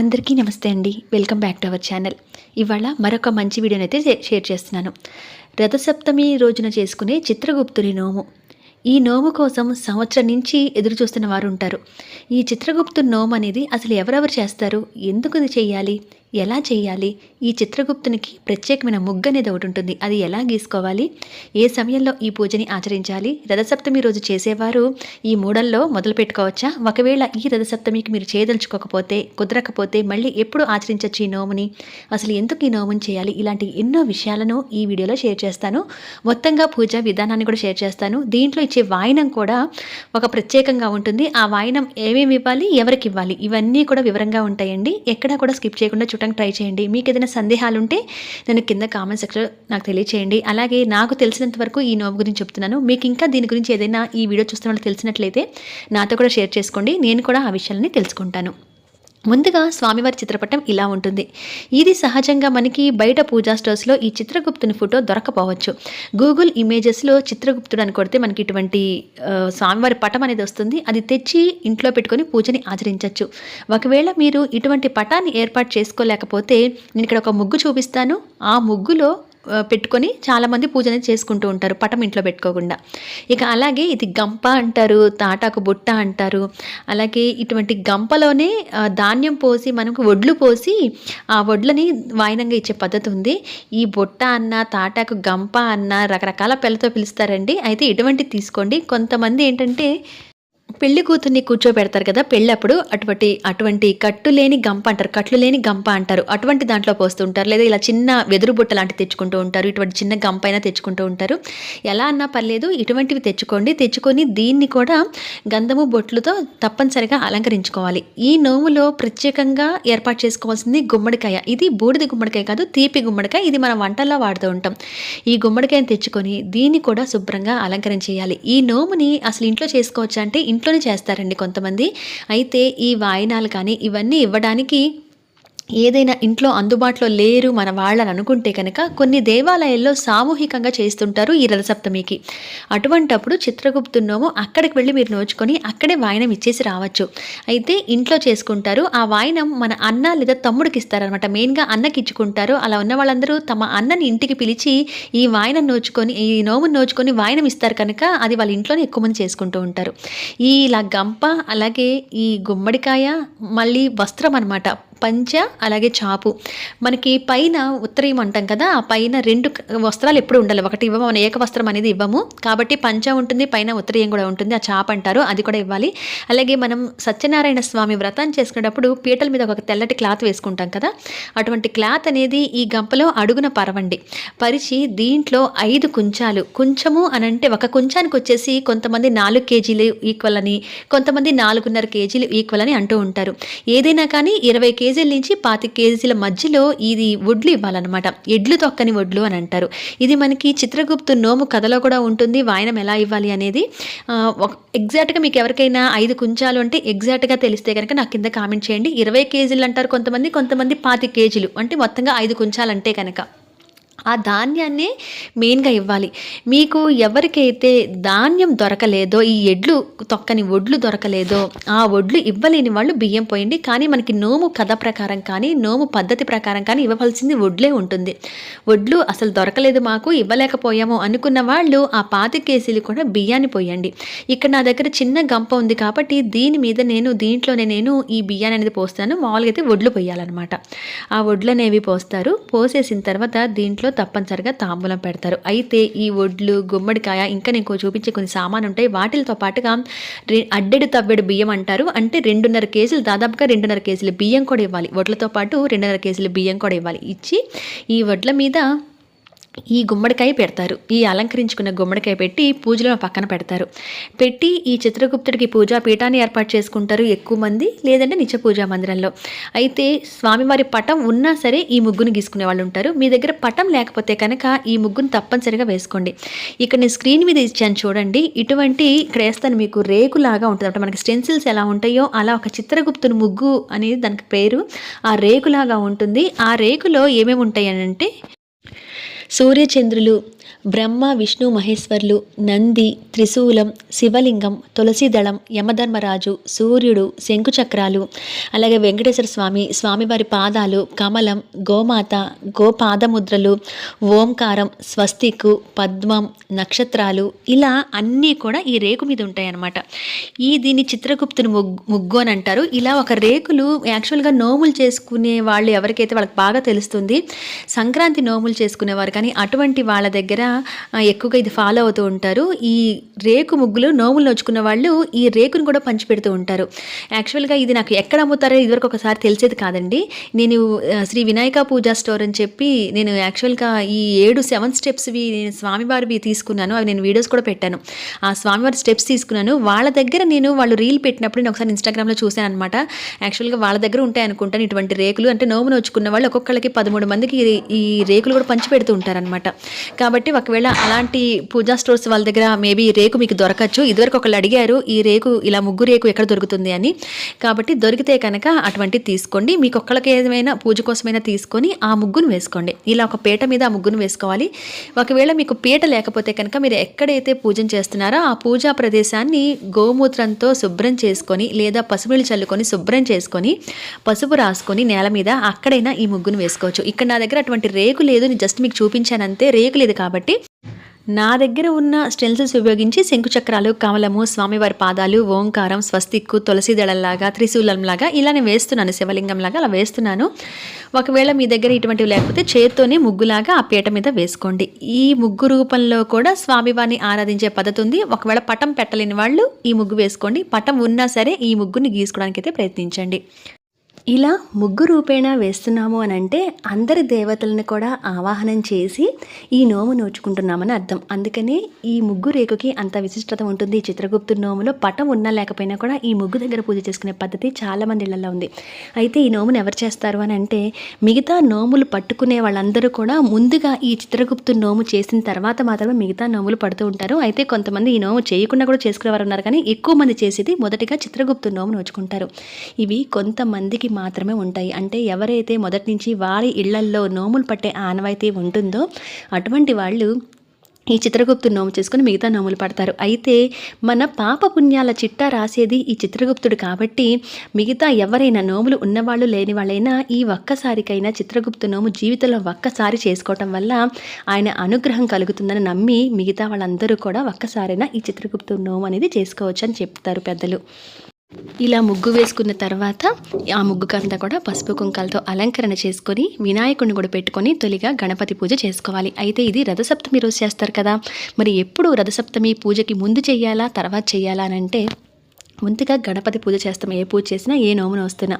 అందరికీ నమస్తే అండి. Welcome back to our channel. ఇవాళ మరొక మంచి వీడియోని అయితే షేర్ చేస్తున్నాను. రథసప్తమి రోజున చేసుకునే చిత్రగుప్తుని నోము. ఈ నోము కోసం సంవత్సరం నుంచి ఎదురు చూస్తున్న వారు ఉంటారు. ఈ చిత్రగుప్తు నోము అనేది అసలు ఎవరెవరు చేస్తారు? ఎందుకు ఇది చేయాలి? ఎలా చేయాలి? ఈ చిత్రగుప్తునికి ప్రత్యేకమైన ముగ్గు అనేది ఒకటి ఉంటుంది. అది ఎలా గీసుకోవాలి? ఏ సమయంలో ఈ పూజని ఆచరించాలి? రథసప్తమి రోజు చేసేవారు ఈ మూడల్లో మొదలు పెట్టుకోవచ్చా? ఒకవేళ ఈ రథసప్తమికి మీరు చేయదలుచుకోకపోతే కుదరకపోతే మళ్ళీ ఎప్పుడు ఆచరించవచ్చు ఈ నోముని? అసలు ఎందుకు ఈ నోముని చేయాలి? ఇలాంటి ఎన్నో విషయాలను ఈ వీడియోలో షేర్ చేస్తాను. మొత్తంగా పూజ విధానాన్ని కూడా షేర్ చేస్తాను. దీంట్లో ఇచ్చే వాయినం కూడా ఒక ప్రత్యేకంగా ఉంటుంది. ఆ వాయినం ఏమేమి ఇవ్వాలి? ఎవరికి ఇవ్వాలి? ఇవన్నీ కూడా వివరంగా ఉంటాయండి. ఎక్కడా కూడా స్కిప్ చేయకుండా చూడటానికి ట్రై చేయండి. మీకు ఏదైనా సందేహాలు ఉంటే నేను కింద కామెంట్ సెక్షన్లో నాకు తెలియచేయండి. అలాగే నాకు తెలిసినంత వరకు ఈ నోము గురించి చెప్తున్నాను. మీకు ఇంకా దీని గురించి ఏదైనా ఈ వీడియో చూస్తున్న వాళ్ళు తెలిసినట్లయితే నాతో కూడా షేర్ చేసుకోండి. నేను కూడా ఆ విషయాలని తెలుసుకుంటాను. ముందుగా స్వామివారి చిత్రపటం ఇలా ఉంటుంది. ఇది సహజంగా మనకి బయట పూజా స్టోర్స్లో ఈ చిత్రగుప్తుని ఫోటో దొరకపోవచ్చు. గూగుల్ ఇమేజెస్లో చిత్రగుప్తుడు అని కొడితే మనకి ఇటువంటి స్వామివారి పటం అనేది వస్తుంది. అది తెచ్చి ఇంట్లో పెట్టుకొని పూజని ఆచరించవచ్చు ఒకవేళ మీరు ఇటువంటి పటాన్ని ఏర్పాటు చేసుకోలేకపోతే నేను ఇక్కడ ఒక ముగ్గు చూపిస్తాను. ఆ ముగ్గులో పెట్టుకొని చాలామంది పూజ అనేది చేసుకుంటూ ఉంటారు పటం ఇంట్లో పెట్టుకోకుండా. ఇక అలాగే ఇది గంప అంటారు తాటాకు బుట్ట అంటారు. అలాగే ఇటువంటి గంపలోనే ధాన్యం పోసి మనకు వడ్లు పోసి ఆ వడ్లని వాయినంగా ఇచ్చే పద్ధతి ఉంది. ఈ బుట్ట అన్న తాటాకు గంప అన్న రకరకాల పిల్లతో పిలుస్తారండి. అయితే ఇటువంటి తీసుకోండి. కొంతమంది ఏంటంటే పెళ్ళి కూతుర్ని కూర్చోబెడతారు కదా పెళ్ళప్పుడు అటువంటి అటువంటి కట్టు లేని గంప అంటారు. కట్లు లేని గంప అంటారు. అటువంటి దాంట్లో పోస్తుంటారు. లేదా ఇలా చిన్న వెదురు బుట్ట లాంటి తెచ్చుకుంటూ ఉంటారు. ఇటువంటి చిన్న గంప అయినా తెచ్చుకుంటూ ఉంటారు. ఎలా అన్నా పర్లేదు ఇటువంటివి తెచ్చుకోండి. తెచ్చుకొని దీన్ని కూడా గంధము బొట్లుతో తప్పనిసరిగా అలంకరించుకోవాలి. ఈ నోములో ప్రత్యేకంగా ఏర్పాటు చేసుకోవాల్సింది గుమ్మడికాయ. ఇది బూడిద గుమ్మడికాయ కాదు తీపి గుమ్మడికాయ. ఇది మనం వంటల్లో వాడుతూ ఉంటాం. ఈ గుమ్మడికాయని తెచ్చుకొని దీన్ని కూడా శుభ్రంగా అలంకరించేయాలి ఈ నోముని అసలు ఇంట్లో చేసుకోవచ్చు అంటే పెట్టుకొని చేస్తారండి కొంతమంది. అయితే ఈ వాయినాలు కానీ ఇవన్నీ ఇవ్వడానికి ఏదైనా ఇంట్లో అందుబాటులో లేరు మన వాళ్ళని అనుకుంటే కనుక కొన్ని దేవాలయాల్లో సామూహికంగా చేస్తుంటారు ఈ రథసప్తమికి. అటువంటప్పుడు చిత్రగుప్తున్నోము అక్కడికి వెళ్ళి మీరు నోచుకొని అక్కడే వాయనం ఇచ్చేసి రావచ్చు. అయితే ఇంట్లో చేసుకుంటారు. ఆ వాయనం మన అన్న లేదా తమ్ముడికి ఇస్తారనమాట మెయిన్గా అన్నకి ఇచ్చుకుంటారు. అలా ఉన్న వాళ్ళందరూ తమ అన్నని ఇంటికి పిలిచి ఈ వాయనం నోచుకొని ఈ నోమును నోచుకొని వాయనం ఇస్తారు కనుక అది వాళ్ళ ఇంట్లోనే ఎక్కువ మంది చేసుకుంటూ ఉంటారు. ఈ ఇలా గంప అలాగే ఈ గుమ్మడికాయ మళ్ళీ వస్త్రం అనమాట పంచ అలాగే చాపు. మనకి పైన ఉత్తరీయం అంటాం కదా ఆ పైన రెండు వస్త్రాలు ఎప్పుడు ఉండాలి. ఒకటి ఇవ్వము మన ఏక వస్త్రం అనేది ఇవ్వము. కాబట్టి పంచ ఉంటుంది పైన ఉత్తరీయం కూడా ఉంటుంది ఆ చాప అంటారు అది కూడా ఇవ్వాలి. అలాగే మనం సత్యనారాయణ స్వామి వ్రతం చేసుకునేటప్పుడు పీటల మీద ఒక తెల్లటి క్లాత్ వేసుకుంటాం కదా అటువంటి క్లాత్ అనేది ఈ గంపలో అడుగున పరవండి. పరిచి దీంట్లో ఐదు కుంచాలు. కుంచము అని అంటే ఒక కుంచానికి వచ్చేసి కొంతమంది నాలుగు కేజీలు ఈక్వల్ అని కొంతమంది నాలుగున్నర కేజీలు ఈక్వల్ అని అంటూ ఉంటారు. ఏదైనా కానీ ఇరవై కేజీ కేజీల నుంచి పాతి కేజీల మధ్యలో ఇది వడ్లు ఇవ్వాలన్నమాట. ఎడ్లు తొక్కని వడ్లు అని అంటారు. ఇది మనకి చిత్రగుప్తు నోము కథలో కూడా ఉంటుంది. వాయనం ఎలా ఇవ్వాలి అనేది ఎగ్జాక్ట్గా మీకు ఎవరికైనా ఐదు కుంచాలు అంటే ఎగ్జాక్ట్గా తెలిస్తే కనుక నాకు కింద కామెంట్ చేయండి. ఇరవై కేజీలు అంటారు కొంతమంది కొంతమంది పాతి కేజీలు. అంటే మొత్తంగా ఐదు కుంచాలంటే కనుక ఆ ధాన్యాన్నే మెయిన్గా ఇవ్వాలి. మీకు ఎవరికైతే ధాన్యం దొరకలేదో ఈ ఎడ్లు తొక్కని ఒడ్లు దొరకలేదో ఆ ఒడ్లు ఇవ్వలేని వాళ్ళు బియ్యం పోయండి. కానీ మనకి నోము కథ ప్రకారం కానీ నోము పద్ధతి ప్రకారం కానీ ఇవ్వవలసింది వడ్లే ఉంటుంది. వడ్లు అసలు దొరకలేదు మాకు ఇవ్వలేకపోయాము అనుకున్న వాళ్ళు ఆ పాతి కేసీలు కూడా బియ్యాన్ని పోయండి. ఇక్కడ నా దగ్గర చిన్న గంప ఉంది కాబట్టి దీని మీద నేను దీంట్లోనే నేను ఈ బియ్యాన్ని అనేది పోస్తాను. మామూలుగా అయితే వడ్లు పోయాలన్నమాట. ఆ వడ్లు అనేవి పోస్తారు. పోసేసిన తర్వాత దీంట్లో తప్పనిసరిగా తాంబూలం పెడతారు. అయితే ఈ వడ్లు గుమ్మడికాయ ఇంకా నేను చూపించే కొన్ని సామాను ఉంటాయి వాటితో పాటుగా అడ్డెడు తవ్వెడు బియ్యం అంటారు. అంటే రెండున్నర కేజీలు దాదాపుగా రెండున్నర కేజీలు బియ్యం కూడా ఇవ్వాలి. వడ్లతో పాటు రెండున్నర కేజీలు బియ్యం కూడా ఇవ్వాలి. ఇచ్చి ఈ వడ్ల మీద ఈ గుమ్మడికాయ పెడతారు. ఈ అలంకరించుకున్న గుమ్మడికాయ పెట్టి పూజలో పక్కన పెడతారు. పెట్టి ఈ చిత్రగుప్తుడికి పూజా పీఠాన్ని ఏర్పాటు చేసుకుంటారు ఎక్కువ మంది లేదంటే నిత్య పూజా మందిరంలో. అయితే స్వామివారి పటం ఉన్నా సరే ఈ ముగ్గును గీసుకునే వాళ్ళు ఉంటారు. మీ దగ్గర పటం లేకపోతే కనుక ఈ ముగ్గును తప్పనిసరిగా వేసుకోండి. ఇక్కడ నేను స్క్రీన్ మీద ఇచ్చాను చూడండి. ఇటువంటి ఇక్కడ వేస్తాను మీకు రేకులాగా ఉంటుంది. అంటే మనకి స్టెన్సిల్స్ ఎలా ఉంటాయో అలా ఒక చిత్రగుప్తుని ముగ్గు అనేది దానికి పేరు. ఆ రేకులాగా ఉంటుంది. ఆ రేకులో ఏమేమి ఉంటాయి అని అంటే సూర్యచంద్రులు బ్రహ్మ విష్ణు మహేశ్వర్లు నంది త్రిశూలం శివలింగం తులసిదళం యమధర్మరాజు సూర్యుడు శంకుచక్రాలు అలాగే వెంకటేశ్వర స్వామి స్వామివారి పాదాలు కమలం గోమాత గోపాదముద్రలు ఓంకారం స్వస్తికు పద్మం నక్షత్రాలు ఇలా అన్నీ కూడా ఈ రేకు మీద ఉంటాయన్నమాట. ఈ దీన్ని చిత్రగుప్తుని ముగ్గు అని అంటారు. ఇలా ఒక రేకులు యాక్చువల్గా నోములు చేసుకునే వాళ్ళు ఎవరికైతే వాళ్ళకి బాగా తెలుస్తుంది సంక్రాంతి నోములు చేసుకునేవారు కానీ అటువంటి వాళ్ళ దగ్గర దగ్గర ఎక్కువగా ఇది ఫాలో అవుతూ ఉంటారు. ఈ రేకు ముగ్గులు నోములు నోచుకున్న వాళ్ళు ఈ రేకును కూడా పంచిపెడుతూ ఉంటారు. యాక్చువల్గా ఇది నాకు ఎక్కడ అమ్ముతారో ఇదివరకు ఒకసారి తెలిసేది కాదండి. నేను శ్రీ వినాయక పూజా స్టోర్ అని చెప్పి నేను యాక్చువల్గా ఈ ఏడు సెవెన్ స్టెప్స్వి నేను స్వామివారివి తీసుకున్నాను. అవి నేను వీడియోస్ కూడా పెట్టాను. ఆ స్వామివారి స్టెప్స్ తీసుకున్నాను. వాళ్ళ దగ్గర నేను వాళ్ళు రీల్ పెట్టినప్పుడు నేను ఒకసారి ఇన్స్టాగ్రామ్లో చూశాను అనమాట యాక్చువల్గా వాళ్ళ దగ్గర ఉంటాయి అనుకుంటాను ఇటువంటి రేకులు. అంటే నోము నోచుకున్న వాళ్ళు ఒక్కొక్కళ్ళకి పదమూడు మందికి ఈ- ఈ రేకులు కూడా పంచి పెడుతూ ఉంటారనమాట కాబట్టి ఒకవేళ అలాంటి పూజా స్టోర్స్ వాళ్ళ దగ్గర మేబీ రేకు మీకు దొరకచ్చు. ఇదివరకు ఒకళ్ళు అడిగారు ఈ రేకు ఇలా ముగ్గు రేకు ఎక్కడ దొరుకుతుంది? అని. కాబట్టి దొరికితే కనుక అటువంటివి తీసుకోండి. మీకు ఒక్కళ్ళకి ఏమైనా పూజ కోసమైనా తీసుకొని ఆ ముగ్గును వేసుకోండి. ఇలా ఒక పీట మీద ఆ ముగ్గును వేసుకోవాలి. ఒకవేళ మీకు పీట లేకపోతే కనుక మీరు ఎక్కడైతే పూజన చేస్తున్నారో ఆ పూజా ప్రదేశాన్ని గోమూత్రంతో శుభ్రం చేసుకొని లేదా పసుపులు చల్లుకొని శుభ్రం చేసుకొని పసుపు రాసుకొని నేల మీద అక్కడైనా ఈ ముగ్గును వేసుకోవచ్చు. ఇక్కడ నా దగ్గర అటువంటి రేకు లేదు నేను జస్ట్ మీకు చూపించానంతే. రేకు లేదు కాబట్టి నా దగ్గర ఉన్న స్టెన్సిల్స్ ఉపయోగించి శంకుచక్రాలు కమలము స్వామివారి పాదాలు ఓంకారం స్వస్తిక్కు తులసి దళంలాగా త్రిశూలంలాగా ఇలా నేను వేస్తున్నాను శివలింగంలాగా అలా వేస్తున్నాను. ఒకవేళ మీ దగ్గర ఇటువంటివి లేకపోతే చేత్తోనే ముగ్గులాగా ఆ పీట మీద వేసుకోండి. ఈ ముగ్గు రూపంలో కూడా స్వామివారిని ఆరాధించే పద్ధతి ఉంది. ఒకవేళ పటం పెట్టలేని వాళ్ళు ఈ ముగ్గు వేసుకోండి. పటం ఉన్నా సరే ఈ ముగ్గుని గీసుకోవడానికి అయితే ప్రయత్నించండి. ఇలా ముగ్గు రూపేణా వేస్తున్నాము అని అంటే అందరి దేవతలను కూడా ఆవాహనం చేసి ఈ నోము నోచుకుంటున్నామని అర్థం. అందుకనే ఈ ముగ్గు రేకుకి అంత విశిష్టత ఉంటుంది. ఈ చిత్రగుప్తు నోములో పటం ఉన్నా లేకపోయినా కూడా ఈ ముగ్గు దగ్గర పూజ చేసుకునే పద్ధతి చాలామంది ఇళ్ళలో ఉంది. అయితే ఈ నోమును ఎవరు చేస్తారు అని అంటే మిగతా నోములు పట్టుకునే వాళ్ళందరూ కూడా ముందుగా ఈ చిత్రగుప్తు నోము చేసిన తర్వాత మాత్రమే మిగతా నోములు పడుతూ ఉంటారు. అయితే కొంతమంది ఈ నోము చేయకుండా కూడా చేసుకునేవారు ఉన్నారు కానీ ఎక్కువ మంది చేసేది మొదటిగా చిత్రగుప్తు నోము నోచుకుంటారు. ఇవి కొంతమందికి మాత్రమే ఉంటాయి. అంటే ఎవరైతే మొదటి నుంచి వారి ఇళ్ళల్లో నోములు పట్టే ఆనవాయితీ ఉంటుందో అటువంటి వాళ్ళు ఈ చిత్రగుప్తు నోము చేసుకుని మిగతా నోములు పడతారు. అయితే మన పాప పుణ్యాల చిట్టా రాసేది ఈ చిత్రగుప్తుడు కాబట్టి మిగతా ఎవరైనా నోములు ఉన్నవాళ్ళు లేని వాళ్ళైనా ఈ ఒక్కసారికైనా చిత్రగుప్తు నోము జీవితంలో ఒక్కసారి చేసుకోవటం వల్ల ఆయన అనుగ్రహం కలుగుతుందని నమ్మి మిగతా వాళ్ళందరూ కూడా ఒక్కసారైనా ఈ చిత్రగుప్తు నోము అనేది చేసుకోవచ్చు అని చెప్తారు పెద్దలు. ఇలా ముగ్గు వేసుకున్న తర్వాత ఆ ముగ్గుకంతా కూడా పసుపు కుంకాలతో అలంకరణ చేసుకొని వినాయకుడిని కూడా పెట్టుకొని తొలిగా గణపతి పూజ చేసుకోవాలి. అయితే ఇది రథసప్తమి రోజు చేస్తారు కదా. మరి ఎప్పుడు రథసప్తమి పూజకి ముందు చేయాలా తర్వాత చేయాలా అని అంటే ముందుగా గణపతి పూజ చేస్తాం ఏ పూజ చేసినా ఏ నోమున వస్తున్నా.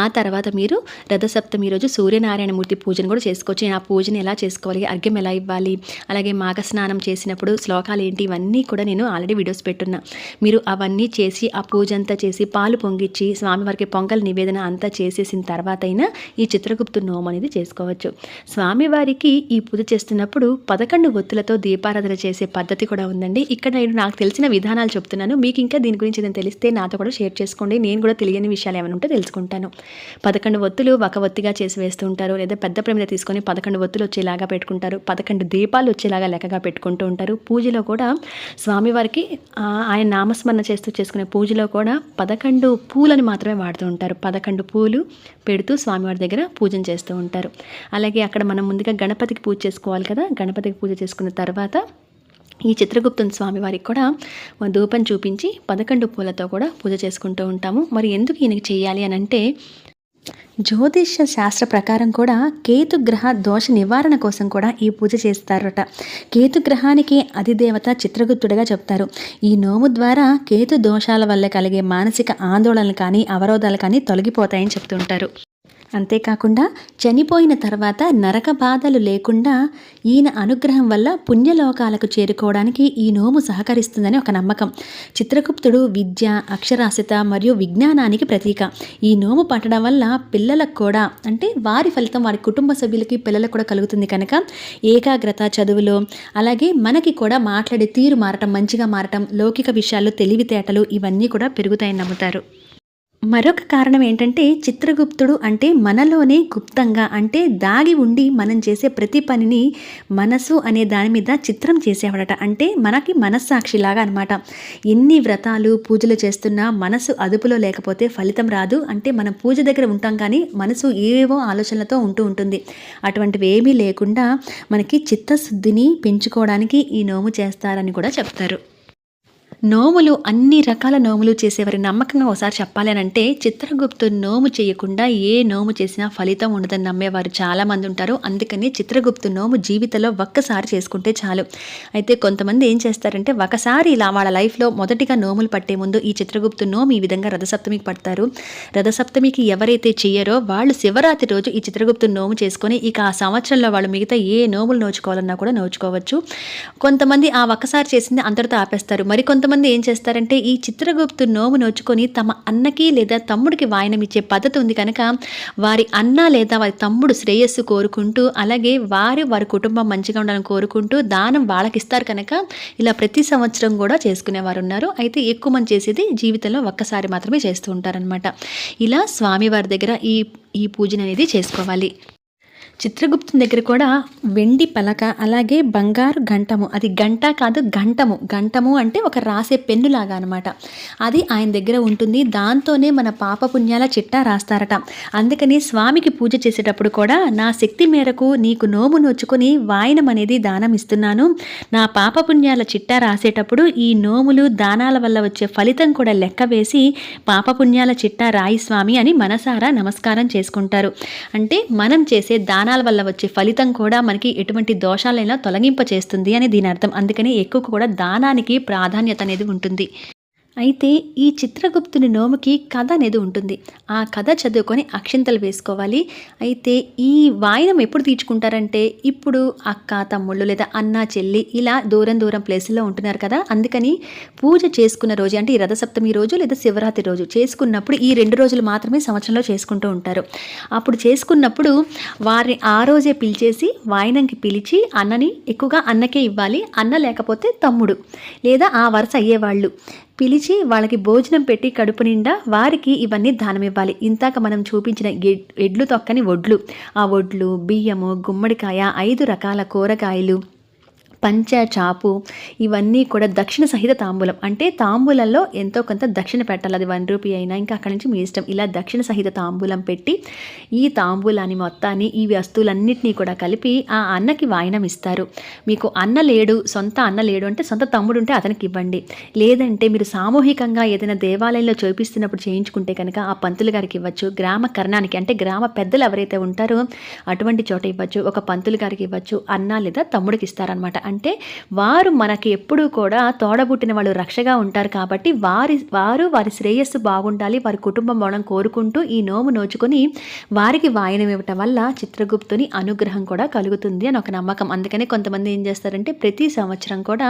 ఆ తర్వాత మీరు రథసప్తమి రోజు సూర్యనారాయణ మూర్తి పూజను కూడా చేసుకోవచ్చు. ఆ పూజను ఎలా చేసుకోవాలి అర్ఘ్యం ఎలా ఇవ్వాలి అలాగే మాఘ స్నానం చేసినప్పుడు శ్లోకాలు ఏంటి ఇవన్నీ కూడా నేను ఆల్రెడీ వీడియోస్ పెట్టున్నా. మీరు అవన్నీ చేసి ఆ పూజ అంతా చేసి పాలు పొంగిచ్చి స్వామివారికి పొంగల్ నివేదన అంతా చేసేసిన తర్వాత అయినా ఈ చిత్రగుప్తు నోము అనేది చేసుకోవచ్చు. స్వామివారికి ఈ పూజ చేస్తున్నప్పుడు పదకొండు ఒత్తులతో దీపారాధన చేసే పద్ధతి కూడా ఉందండి. ఇక్కడ నేను నాకు తెలిసిన విధానాలు చెప్తున్నాను. మీకు ఇంకా దీని గురించి నేను తెలిస్తే నాతో కూడా షేర్ చేసుకోండి. నేను కూడా తెలియని విషయాలు ఏమైనా ఉంటే తెలుసుకుంటాను. పదకొండు ఒత్తులు ఒక ఒత్తిగా చేసి వేస్తూ ఉంటారు. లేదా పెద్ద ప్రమిద తీసుకొని పదకొండు ఒత్తులు వచ్చేలాగా పెట్టుకుంటారు. పదకొండు దీపాలు వచ్చేలాగా లెక్కగా పెట్టుకుంటూ ఉంటారు. పూజలో కూడా స్వామివారికి ఆయన నామస్మరణ చేస్తూ చేసుకునే పూజలో కూడా పదకొండు పూలను మాత్రమే వాడుతూ ఉంటారు. పదకొండు పూలు పెడుతూ స్వామివారి దగ్గర పూజను చేస్తూ ఉంటారు. అలాగే అక్కడ మనం ముందుగా గణపతికి పూజ చేసుకోవాలి కదా. గణపతికి పూజ చేసుకున్న తర్వాత ఈ చిత్రగుప్తుని స్వామి వారికి కూడా ధూపం చూపించి పదకొండు పూలతో కూడా పూజ చేసుకుంటూ ఉంటాము. మరి ఎందుకు ఈయనకి చేయాలి అని అంటే జ్యోతిష శాస్త్ర ప్రకారం కూడా కేతుగ్రహ దోష నివారణ కోసం కూడా ఈ పూజ చేస్తారట. కేతుగ్రహానికి అధిదేవత చిత్రగుప్తుడిగా చెప్తారు. ఈ నోము ద్వారా కేతు దోషాల వల్ల కలిగే మానసిక ఆందోళనలు కానీ అవరోధాలు కానీ తొలగిపోతాయని చెప్తుంటారు. అంతేకాకుండా చనిపోయిన తర్వాత నరక బాధలు లేకుండా ఈయన అనుగ్రహం వల్ల పుణ్యలోకాలకు చేరుకోవడానికి ఈ నోము సహకరిస్తుందని ఒక నమ్మకం. చిత్రగుప్తుడు విద్య అక్షరాస్యత మరియు విజ్ఞానానికి ప్రతీక. ఈ నోము పట్టడం వల్ల పిల్లలకు కూడా అంటే వారి ఫలితం వారి కుటుంబ సభ్యులకి పిల్లలకు కూడా కలుగుతుంది కనుక ఏకాగ్రత చదువులో అలాగే మనకి కూడా మాట్లాడే తీరు మారటం మంచిగా మారటం లౌకిక విషయాల్లో తెలివితేటలు ఇవన్నీ కూడా పెరుగుతాయని నమ్ముతారు. మరొక కారణం ఏంటంటే చిత్రగుప్తుడు అంటే మనలోనే గుప్తంగా అంటే దాగి ఉండి మనం చేసే ప్రతి పనిని మనసు అనే దాని మీద చిత్రం చేసేవాడట. అంటే మనకి మనస్సాక్షిలాగా అనమాట ఎన్ని వ్రతాలు పూజలు చేస్తున్నా మనసు అదుపులో లేకపోతే ఫలితం రాదు. అంటే మనం పూజ దగ్గర ఉంటాం కానీ మనసు ఏవేవో ఆలోచనలతో ఉంటూ ఉంటుంది. అటువంటివి ఏమీ లేకుండా మనకి చిత్తశుద్ధిని పెంచుకోవడానికి ఈ నోము చేస్తారని కూడా చెప్తారు. నోములు అన్ని రకాల నోములు చేసేవారి నమ్మకంగా ఒకసారి చెప్పాలి అంటే చిత్రగుప్తు నోము చేయకుండా ఏ నోము చేసినా ఫలితం ఉండదని నమ్మేవారు చాలామంది ఉంటారు. అందుకని చిత్రగుప్తు నోము జీవితంలో ఒక్కసారి చేసుకుంటే చాలు. అయితే కొంతమంది ఏం చేస్తారంటే ఒకసారి ఇలా వాళ్ళ లైఫ్లో మొదటిగా నోములు పట్టే ముందు ఈ చిత్రగుప్తు నోము ఈ విధంగా రథసప్తమికి పడతారు. రథసప్తమికి ఎవరైతే చెయ్యరో వాళ్ళు శివరాత్రి రోజు ఈ చిత్రగుప్తు నోము చేసుకొని ఇక ఆ సంవత్సరంలో వాళ్ళు మిగతా ఏ నోములు నోచుకోవాలన్నా కూడా నోచుకోవచ్చు. కొంతమంది ఆ ఒక్కసారి చేసింది అంతటితో ఆపేస్తారు. మరి కొంతమంది ఏం చేస్తారంటే ఈ చిత్రగుప్తు నోము నోచుకొని తమ అన్నకి లేదా తమ్ముడికి వాయనం ఇచ్చే పద్ధతి ఉంది కనుక వారి అన్న లేదా వారి తమ్ముడు శ్రేయస్సు కోరుకుంటూ అలాగే వారి వారి కుటుంబం మంచిగా ఉండాలని కోరుకుంటూ దానం వాళ్ళకి ఇస్తారు కనుక ఇలా ప్రతి సంవత్సరం కూడా చేసుకునేవారు ఉన్నారు అయితే ఎక్కువ మంది చేసేది జీవితంలో ఒక్కసారి మాత్రమే చేస్తూ ఉంటారనమాట ఇలా స్వామివారి దగ్గర ఈ ఈ పూజను అనేది చేసుకోవాలి. చిత్రగుప్తుని దగ్గర కూడా వెండి పలక అలాగే బంగారు గంటము అది గంట కాదు గంటము గంటము అంటే ఒక రాసే పెన్నులాగా అనమాట అది ఆయన దగ్గర ఉంటుంది. దాంతోనే మన పాపపుణ్యాల చిట్టా రాస్తారట. అందుకని స్వామికి పూజ చేసేటప్పుడు కూడా నా శక్తి మేరకు నీకు నోము నోచుకొని వాయనం అనేది దానం ఇస్తున్నాను. నా పాపపుణ్యాల చిట్టా రాసేటప్పుడు ఈ నోములు దానాల వల్ల వచ్చే ఫలితం కూడా లెక్క వేసి పాపపుణ్యాల చిట్టా రాయి స్వామి అని మనసారా నమస్కారం చేసుకుంటారు. అంటే మనం చేసే దాన దానాల వల్ల వచ్చే ఫలితం కూడా మనకి ఎటువంటి దోషాలైనా తొలగింప చేస్తుంది అని దీని అర్థం. అందుకని ఎక్కువ కూడా దానానికి ప్రాధాన్యత అనేది ఉంటుంది. అయితే ఈ చిత్రగుప్తుని నోముకి కథ అనేది ఉంటుంది. ఆ కథ చదువుకొని అక్షింతలు వేసుకోవాలి. అయితే ఈ వాయినం ఎప్పుడు తీర్చుకుంటారంటే ఇప్పుడు అక్క తమ్ముళ్ళు లేదా అన్న చెల్లి ఇలా దూరం దూరం ప్లేసుల్లో ఉంటున్నారు కదా. అందుకని పూజ చేసుకున్న రోజు అంటే ఈ రథసప్తమి రోజు లేదా శివరాత్రి రోజు చేసుకున్నప్పుడు ఈ రెండు రోజులు మాత్రమే సంవత్సరంలో చేసుకుంటూ ఉంటారు. అప్పుడు చేసుకున్నప్పుడు వారిని ఆ రోజే పిలిచేసి వాయినంకి పిలిచి అన్నని ఎక్కువగా అన్నకే ఇవ్వాలి. అన్న లేకపోతే తమ్ముడు లేదా ఆ వరుస అయ్యేవాళ్ళు. పిలిచి వాళ్ళకి భోజనం పెట్టి కడుపు నిండా వారికి ఇవన్నీ దానం ఇవ్వాలి ఇంతాక మనం చూపించిన ఎడ్- ఎడ్లు తొక్కని వడ్లు. ఆ వడ్లు బియ్యము గుమ్మడికాయ ఐదు రకాల కూరగాయలు. పంచ చాపు ఇవన్నీ కూడా దక్షిణ సహిత తాంబూలం. అంటే తాంబూలంలో ఎంతో కొంత దక్షిణ పెట్టాలి. అది వన్ రూపీ అయినా ఇంకా అక్కడి నుంచి మీ ఇష్టం. ఇలా దక్షిణ సహిత తాంబూలం పెట్టి ఈ తాంబూలాన్ని మొత్తాన్ని ఈ వస్తువులన్నింటినీ కూడా కలిపి ఆ అన్నకి వాయనం ఇస్తారు. మీకు అన్న లేడు సొంత అన్న లేడు అంటే సొంత తమ్ముడు ఉంటే అతనికి ఇవ్వండి. లేదంటే మీరు సామూహికంగా ఏదైనా దేవాలయంలో చూపిస్తున్నప్పుడు చేయించుకుంటే కనుక ఆ పంతులు గారికి ఇవ్వచ్చు. గ్రామ కర్ణానికి అంటే గ్రామ పెద్దలు ఎవరైతే ఉంటారో అటువంటి చోట ఇవ్వచ్చు. ఒక పంతులు గారికి ఇవ్వచ్చు. అన్న లేదా తమ్ముడికి ఇస్తారనమాట అంటే వారు మనకి ఎప్పుడూ కూడా తోడబుట్టిన వాళ్ళు రక్షగా ఉంటారు కాబట్టి వారి వారు వారి శ్రేయస్సు బాగుండాలి వారి కుటుంబం బాగుండాలని కోరుకుంటూ ఈ నోము నోచుకొని వారికి వాయనం ఇవ్వటం వల్ల చిత్రగుప్తుని అనుగ్రహం కూడా కలుగుతుంది అని ఒక నమ్మకం. అందుకనే కొంతమంది ఏం చేస్తారంటే ప్రతి సంవత్సరం కూడా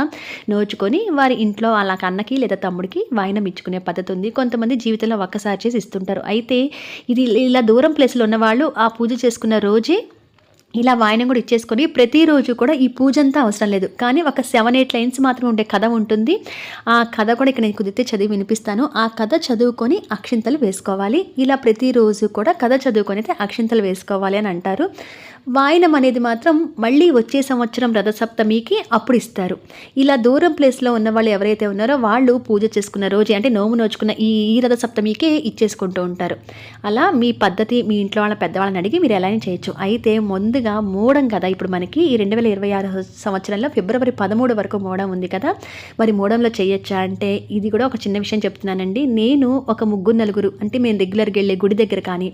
నోచుకొని వారి ఇంట్లో వాళ్ళ అన్నకి లేదా తమ్ముడికి వాయనం ఇచ్చుకునే పద్ధతి ఉంది. కొంతమంది జీవితంలో ఒక్కసారి చేసి ఇస్తుంటారు. అయితే ఇది ఇలా దూరం ప్లేస్లో ఉన్నవాళ్ళు ఆ పూజ చేసుకున్న రోజే ఇలా వాయనం కూడా ఇచ్చేసుకొని ప్రతిరోజు కూడా ఈ పూజ అంతా అవసరం లేదు. కానీ ఒక సెవెన్ ఎయిట్ లైన్స్ మాత్రం ఉండే కథ ఉంటుంది. ఆ కథ కూడా ఇక్కడ నేను కుదిరితే చదివి వినిపిస్తాను. ఆ కథ చదువుకొని అక్షింతలు వేసుకోవాలి. ఇలా ప్రతిరోజు కూడా కథ చదువుకొని అయితే అక్షింతలు వేసుకోవాలి అని అంటారు. వాయనం అనేది మాత్రం మళ్ళీ వచ్చే సంవత్సరం రథసప్తమికి అప్పుడు ఇస్తారు ఇలా దూరం ప్లేస్లో ఉన్న వాళ్ళు ఎవరైతే ఉన్నారో వాళ్ళు పూజ చేసుకున్న రోజే అంటే నోము నోచుకున్న ఈ ఈ రథసప్తమికే ఇచ్చేసుకుంటూ ఉంటారు. అలా మీ పద్ధతి మీ ఇంట్లో వాళ్ళ పెద్దవాళ్ళని అడిగి మీరు ఎలా చేయొచ్చు. అయితే ముందుగా మూడం కదా ఇప్పుడు మనకి ఈ రెండు వేల ఇరవై ఆరు సంవత్సరంలో ఫిబ్రవరి పదమూడు వరకు మూడం ఉంది కదా. మరి మూడంలో చేయొచ్చా అంటే ఇది కూడా ఒక చిన్న విషయం చెప్తున్నానండి. నేను ఒక ముగ్గురు నలుగురు అంటే మేము రెగ్యులర్గా వెళ్ళే గుడి దగ్గర కానీ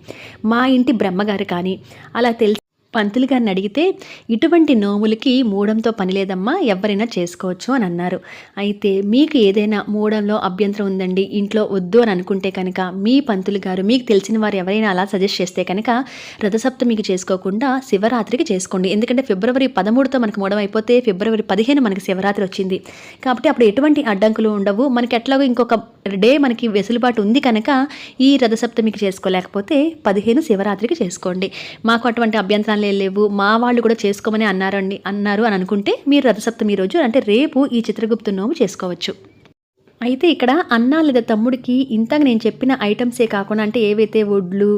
మా ఇంటి బ్రహ్మగారు కానీ అలా తెలిసి పంతులు గారిని అడిగితే ఇటువంటి నోములకి మూడంతో పని లేదమ్మా ఎవరైనా చేసుకోవచ్చు అని అన్నారు. అయితే మీకు ఏదైనా మూడంలో అభ్యంతరం ఉందండి ఇంట్లో వద్దు అని అనుకుంటే కనుక మీ పంతులు గారు మీకు తెలిసిన వారు ఎవరైనా అలా సజెస్ట్ చేస్తే కనుక రథసప్తమికి చేసుకోకుండా శివరాత్రికి చేసుకోండి. ఎందుకంటే ఫిబ్రవరి పదమూడుతో మనకు మూడం అయిపోతే ఫిబ్రవరి పదిహేను మనకి శివరాత్రి వచ్చింది. కాబట్టి అప్పుడు ఎటువంటి అడ్డంకులు ఉండవు. మనకి ఎట్లాగో ఇంకొక డే మనకి వెసులుబాటు ఉంది కనుక ఈ రథసప్తమికి చేసుకోలేకపోతే పదిహేను శివరాత్రికి చేసుకోండి. మాకు అటువంటి అభ్యంతరాలు లేవు మా వాళ్ళు కూడా చేసుకోమని అన్నారండి. అన్నారు అని అనుకుంటే మీరు రథసప్తమి రోజు అంటే రేపు ఈ చిత్రగుప్తు నోము చేసుకోవచ్చు. అయితే ఇక్కడ అన్న లేదా తమ్ముడికి ఇంతగా నేను చెప్పిన ఐటమ్సే కాకుండా అంటే ఏవైతే వడ్లు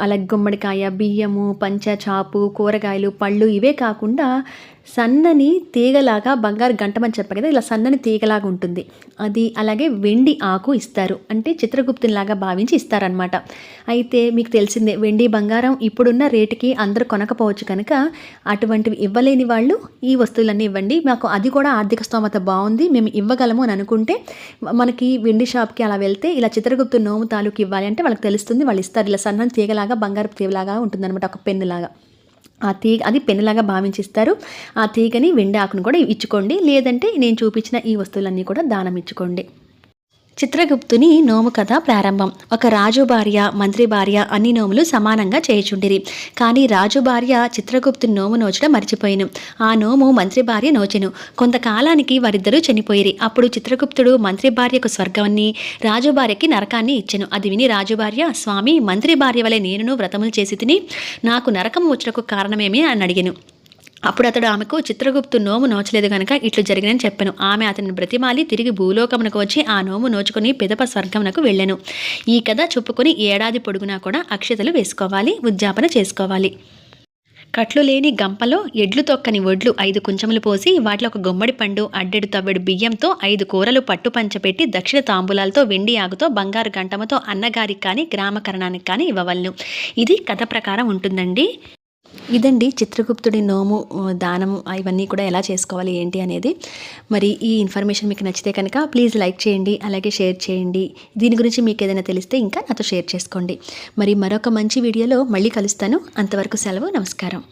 అలాగే గుమ్మడికాయ బియ్యము పంచ చాపు కూరగాయలు పళ్ళు ఇవే కాకుండా సన్నని తీగలాగా బంగారు గంటమని చెప్పా కదా ఇలా సన్నని తీగలాగా ఉంటుంది. అది అలాగే వెండి ఆకు ఇస్తారు. అంటే చిత్రగుప్తునిలాగా భావించి ఇస్తారనమాట అయితే మీకు తెలిసిందే వెండి బంగారం ఇప్పుడున్న రేటుకి అందరూ కొనకపోవచ్చు కనుక అటువంటివి ఇవ్వలేని వాళ్ళు ఈ వస్తువులన్నీ ఇవ్వండి. మాకు అది కూడా ఆర్థిక స్తోమత బాగుంది మేము ఇవ్వగలము అని అనుకుంటే మనకి వెండి షాప్కి అలా వెళ్తే ఇలా చిత్రగుప్తు నోము తాలూకు ఇవ్వాలి అంటే వాళ్ళకి తెలుస్తుంది వాళ్ళు ఇస్తారు. ఇలా సన్నని తీగలాగా బంగారు తీగలాగా ఉంటుందన్నమాట ఒక పెన్నులాగా. ఆ తీగ అది పెన్నులాగా భావించిస్తారు. ఆ తీగని వెండి ఆకును కూడా ఇచ్చుకోండి. లేదంటే నేను చూపించిన ఈ వస్తువులన్నీ కూడా దానం ఇచ్చుకోండి. చిత్రగుప్తుని నోము కథ ప్రారంభం. ఒక రాజు భార్య మంత్రి భార్య అన్ని నోములు సమానంగా చేయుచుండిరి. కానీ రాజు భార్య చిత్రగుప్తుని నోము నోచడం మర్చిపోయిను. ఆ నోము మంత్రి భార్య నోచెను. కొంతకాలానికి వారిద్దరూ చనిపోయిరి. అప్పుడు చిత్రగుప్తుడు మంత్రి భార్యకు స్వర్గాన్ని రాజు భార్యకి నరకాన్ని ఇచ్చెను. అది విని రాజు భార్య స్వామి మంత్రి భార్య వలె నేనును వ్రతములు చేసి తిని నాకు నరకం వచ్చుటకు కారణమేమి? అని అడిగాను. అప్పుడు అతడు ఆమెకు చిత్రగుప్తు నోము నోచలేదు గనక ఇట్లు జరిగినని చెప్పాను. ఆమె అతని బ్రతిమాలి తిరిగి భూలోకమునకు వచ్చి ఆ నోము నోచుకుని పిదప స్వర్గమునకు వెళ్ళాను. ఈ కథ చెప్పుకొని ఏడాది పొడుగునా కూడా అక్షతలు వేసుకోవాలి ఉద్యాపన చేసుకోవాలి. కట్లు లేని గంపలో ఎడ్లు తొక్కని ఒడ్లు ఐదు కుంచములు పోసి వాటిలో ఒక గుమ్మడి పండు అడ్డెడు తవ్వెడు బియ్యంతో ఐదు కూరలు పట్టు పంచపెట్టి దక్షిణ తాంబూలాలతో వెండి ఆగుతో బంగారు గంటమతో అన్నగారికి కానీ గ్రామకరణానికి కానీ ఇవ్వవలను. ఇది కథ ప్రకారం ఉంటుందండి. ఇదండి చిత్రగుప్తుడి నోము దానం ఇవన్నీ కూడా ఎలా చేసుకోవాలి ఏంటి అనేది. మరి ఈ ఇన్ఫర్మేషన్ మీకు నచ్చితే కనుక ప్లీజ్ లైక్ చేయండి అలాగే షేర్ చేయండి. దీని గురించి మీకు ఏదైనా తెలిస్తే ఇంకా నాతో షేర్ చేసుకోండి. మరి మరొక మంచి వీడియోలో మళ్ళీ కలుస్తాను. అంతవరకు సెలవు నమస్కారం.